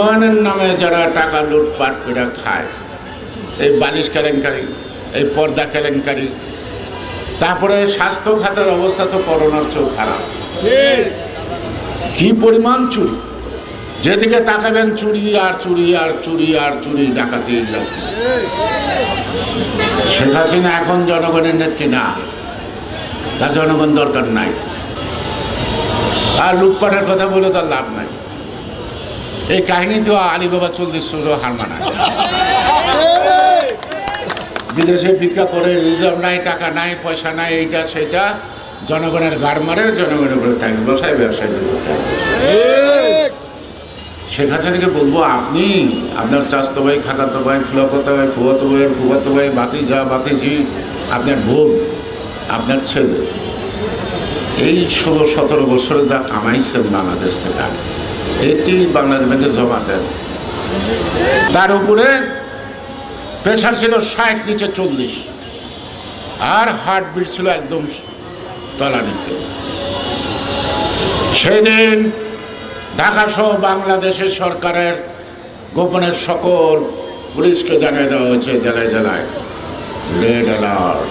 উন্নয়নের নামে যারা টাকা লুটপাট করে খায় এই বালিশ কেলেঙ্কারি এই পর্দা কেলেঙ্কারি তারপরে স্বাস্থ্য খাতের অবস্থা তো করোনার চেয়েও খারাপ। কি পরিমাণ চুরি? যেদিকে তাকাবেন চুরি আর চুরি আর চুরি আর চুরি ডাকাতি শেখ হাসিনা এখন জনগণের নেত্রী না তার জনগণ দরকার নাই। আর লুটপাটের কথা বলে তার লাভ নাই। এই কাহিনী তো আলিবাবা চল্লিশ ষোলো হার মানায়। বিদেশে ভিক্ষা করে রিজার্ভ নাই, টাকা নাই, পয়সা নাই, এইটা সেটা জনগণের গাড় মারে, জনগণের উপরে ব্যবসায় ব্যবসায়ীদের উপরে থাকবে। শেখ হাসিনাকে বলব, আপনি আপনার চাস্তো ভাই খাতাতো ভাই ফুলাফতো ভাই ফুয়াতো ভাই ফুয়াতো ভাই বাতিজা, বাতিজি, আপনার বোন, আপনার ছেলে, এই ষোলো সতেরো বছরে যা কামাইছেন বাংলাদেশ থেকে এটি বাংলাদেশ ব্যাংকে জমা দেন তার উপরে প্রেশার ছিল ষাট, নিচে চল্লিশ। আর হার্টবিট ছিল একদম তলানিতে। ঢাকা সহ বাংলাদেশের সরকারের গোপনের সকল পুলিশকে জানিয়ে দেওয়া হয়েছে, জেলায় জেলায়। রেড অ্যালার্ট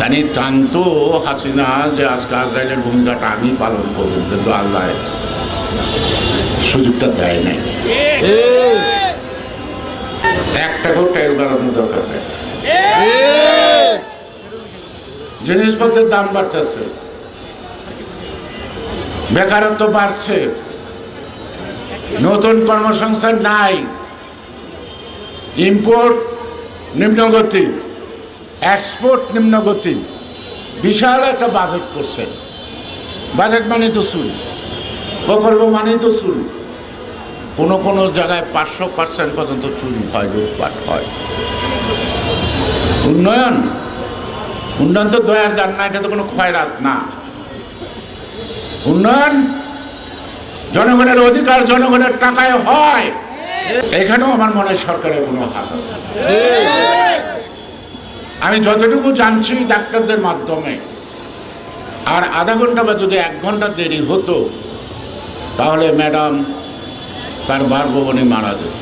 জানি জানতো হাসিনা যে আজকে আজরাইলের ভূমিকাটা আমি পালন করব, কিন্তু আল্লাহ সুযোগটা দেয় নাই। একটা কেউ টের বাড়ানোর দরকার নেই। জিনিসপত্রের দাম বাড়তেছে। বেকারত্ব বাড়ছে। নতুন কর্মসংস্থান নাই। Import নিম্নগতি export নিম্নগতি। বিশাল একটা বাজেট করছে। বাজেট মানে তো চুরি। প্রকল্প মানেই তো চুরি। কোনো কোনো জায়গায় পাঁচশো পার্সেন্ট পর্যন্ত চুরি হয় লুটপাট হয়। উন্নয়ন? উন্নয়ন তো দয়ার দান না, এটা তো কোনো খয়রাত না। উন্নয়ন জনগণের অধিকার জনগণের টাকায় হয়। এখানেও আমার মনে হয় সরকারের কোনো হাত আছে আমি যতটুকু জানছি ডাক্তারদের মাধ্যমে, আর আধা ঘণ্টা বা যদি এক ঘণ্টা দেরি হতো তাহলে ম্যাডাম তার বারভবনে মারা যেত